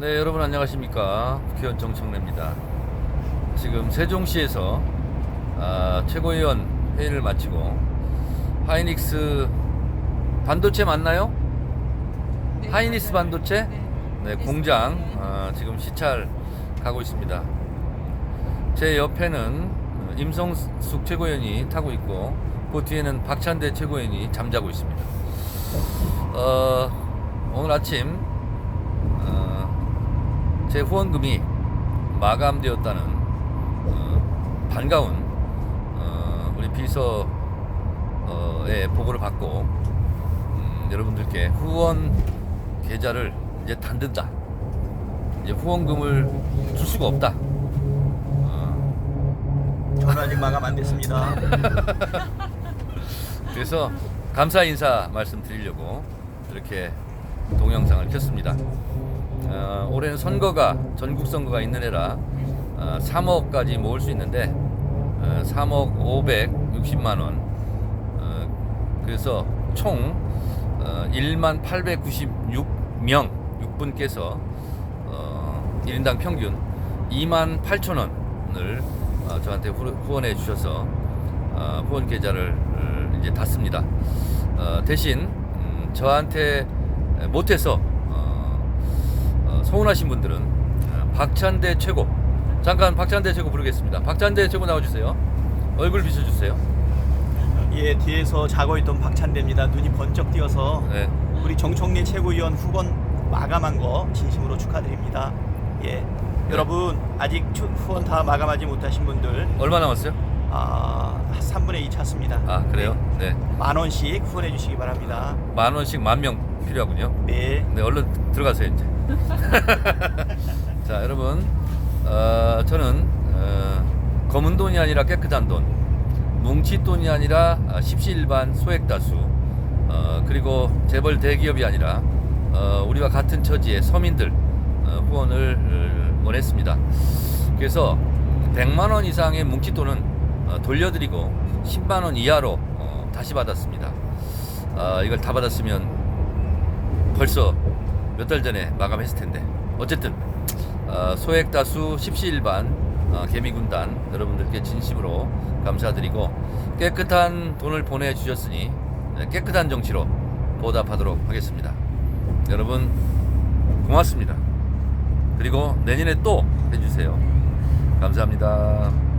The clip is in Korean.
네, 여러분 안녕하십니까. 국회의원 정청래입니다. 지금 세종시에서 아, 최고위원 회의를 마치고 하이닉스 반도체 맞나요? 네, 하이닉스 맞아요. 반도체? 네. 네, 네, 공장 네. 아, 지금 시찰 가고 있습니다. 제 옆에는 임성숙 최고위원이 타고 있고 그 뒤에는 박찬대 최고위원이 잠자고 있습니다. 어, 오늘 아침 어, 제 후원금이 마감되었다는 어, 반가운 어, 우리 비서의 보고를 받고 음, 여러분들께 후원 계좌를 이제 단든다. 이제 후원금을 줄 수가 없다. 어, 저는 아직 마감 안 됐습니다. 그래서 감사 인사 말씀드리려고 이렇게 동영상을 켰습니다. 어, 올해는 선거가 전국 선거가 있는 해라 어, 3억까지 모을 수 있는데 어, 3억 560만 원. 어, 그래서 총 어, 1만 896명 6분께서 어, 1인당 평균 2만 8천 원을 어, 저한테 후, 후원해 주셔서 어, 후원 계좌를 어, 이제 닫습니다. 어, 대신 음, 저한테 못해서 서운하신 분들은 어, 박찬대 최고 잠깐 박찬대 최고 부르겠습니다. 박찬대 최고 나와주세요. 얼굴 비춰주세요. 예, 뒤에서 자고 있던 박찬대입니다. 눈이 번쩍 띄어서 네. 우리 정청래 최고위원 후원 마감한 거 진심으로 축하드립니다. 예, 여러분 아직 추- 후원 다 마감하지 못하신 분들 얼마 남았어요? 아 3분의 2 찼습니다. 아 그래요? 네. 만 원씩 후원해 주시기 바랍니다. 만 원씩 만 명 필요하군요. 네. 네, 얼른 들어가세요 이제. 자, 여러분, 어, 저는 어, 검은 돈이 아니라 깨끗한 돈, 뭉치 돈이 아니라 아, 십시일반 소액 다수, 어, 그리고 재벌 대기업이 아니라 어, 우리와 같은 처지의 서민들 어, 후원을 어, 원했습니다. 그래서 100만 원 이상의 뭉치 돈은 어, 돌려드리고 10만 원 이하로 어, 다시 받았습니다. 아, 이걸 다 받았으면 벌써 몇 달 전에 마감했을 텐데 어쨌든 어, 소액 다수 십시일반 어, 개미군단 여러분들께 진심으로 감사드리고 깨끗한 돈을 보내주셨으니 네, 깨끗한 정치로 보답하도록 하겠습니다. 여러분 고맙습니다. 그리고 내년에 또 해주세요. 감사합니다.